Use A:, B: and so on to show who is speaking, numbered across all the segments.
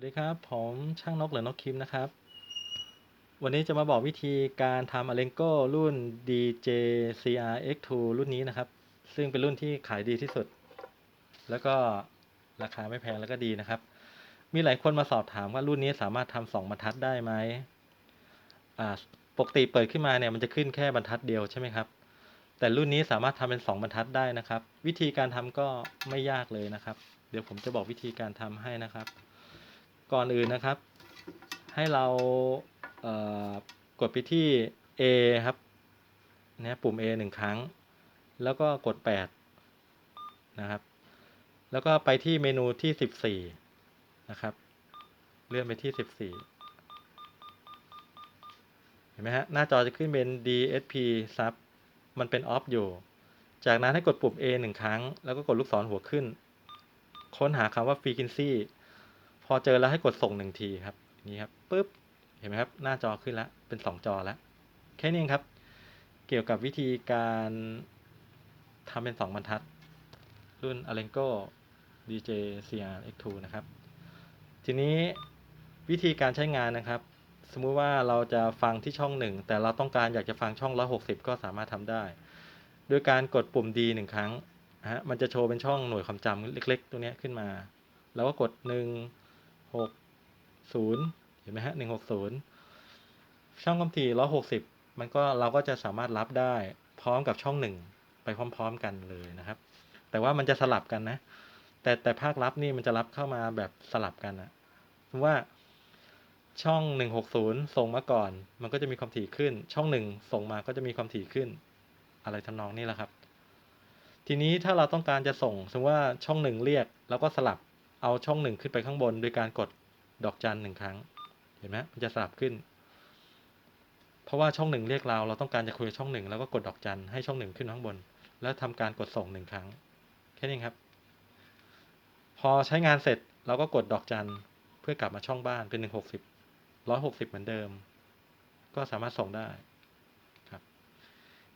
A: วัสดีครับ ผมช่างนกหรือนกคิมนะครับ วันนี้จะมาบอกวิธีการทำ Alenco รุ่น DJ CR X2 รุ่นนี้นะครับ ซึ่งเป็นรุ่นที่ขายดีที่สุด แล้วก็ราคาไม่แพงแล้วก็ดีนะครับ มีหลายคนมาสอบถามว่ารุ่นนี้สามารถทำสองบรรทัดได้ไหมอ่าปกติเปิดขึ้นมาเนี่ยมันจะขึ้นแค่บรรทัดเดียวใช่ไหมครับ แต่รุ่นนี้สามารถทำเป็นสองบรรทัดได้นะครับ วิธีการทำก็ไม่ยากเลยนะครับ เดี๋ยวผมจะบอกวิธีการทำให้นะครับ ก่อนอื่นนะครับ ให้เราเกดไปที่ A ครับนี่ยปุ่ม A หนึ่งครั้ง แล้วก็กด 8 นะครับ แล้วก็ไปที่เมนูที่ 14 นะครับ เลื่อนไปที่ 14 เห็นไหมฮะ หน้าจอจะขึ้นเป็น DSP sub มันเป็น off อยู่ จากนั้นให้กดปุ่ม A หนึ่งครั้ง แล้วก็กดลูกศรหัวขึ้น ค้นหาคำว่า frequency พอเจอแล้วให้กดส่งหนึ่งทีครับนี่ครับปุ๊บเห็นไหมครับหน้าจอขึ้นแล้วเป็นสองจอแล้วแค่นี้เองครับ เกี่ยวกับวิธีการทำเป็นสองบรรทัด รุ่น Alenco DJ CR X2 นะครับ ทีนี้วิธีการใช้งานนะครับ สมมุติว่าเราจะฟังที่ช่องหนึ่งแต่เราต้องการอยากจะฟังช่อง 160 ก็สามารถทำได้ โดยการกดปุ่ม D หนึ่งครั้งฮะมันจะโชว์เป็นช่องหน่วยความจำเล็ก ๆ ตัวนี้ขึ้นมา แล้วก็กดหนึ่ง หกศูนย์เห็นไหมฮะหนึ่งหกศูนย์ช่องความถี่ร้อยหกสิบมันก็เราก็จะสามารถรับได้พร้อมกับช่องหนึ่งไปพร้อม ๆ กันเลยนะครับ แต่ว่ามันจะสลับกันนะ แต่แต่ภาครับนี่มันจะรับเข้ามาแบบสลับกันนะสมมติว่าช่องหนึ่งหกศูนย์ส่งมาก่อน มันก็จะมีความถี่ขึ้น ช่องหนึ่งส่งมาก็จะมีความถี่ขึ้น อะไรทำนองนี้แหละครับ ทีนี้ถ้าเราต้องการจะส่ง สมมติว่าช่องหนึ่งเรียก แล้วก็สลับ เอาช่องหนึ่งขึ้นไปข้างบน โดยการกดดอกจันหนึ่งครั้ง เห็นไหมมันจะสลับขึ้น เพราะว่าช่องหนึ่งเรียกเราเราต้องการจะคุยช่องหนึ่งแล้วก็กดดอกจันให้ช่องหนึ่งขึ้นข้างบน แล้วทำการกดส่งหนึ่งครั้ง แค่นี้ครับ พอใช้งานเสร็จเราก็กดดอกจันเพื่อกลับมาช่องบ้านเป็นหนึ่งหกสิบร้อยหกสิบเหมือนเดิม ก็สามารถส่งได้ครับ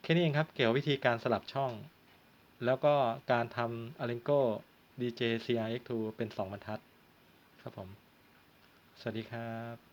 A: แค่นี้เองครับ เกี่ยวกับวิธีการสลับช่อง แล้วก็การทำ Alenco DJ CRX2 เป็น 2 บรรทัด ครับผม สวัสดีครับ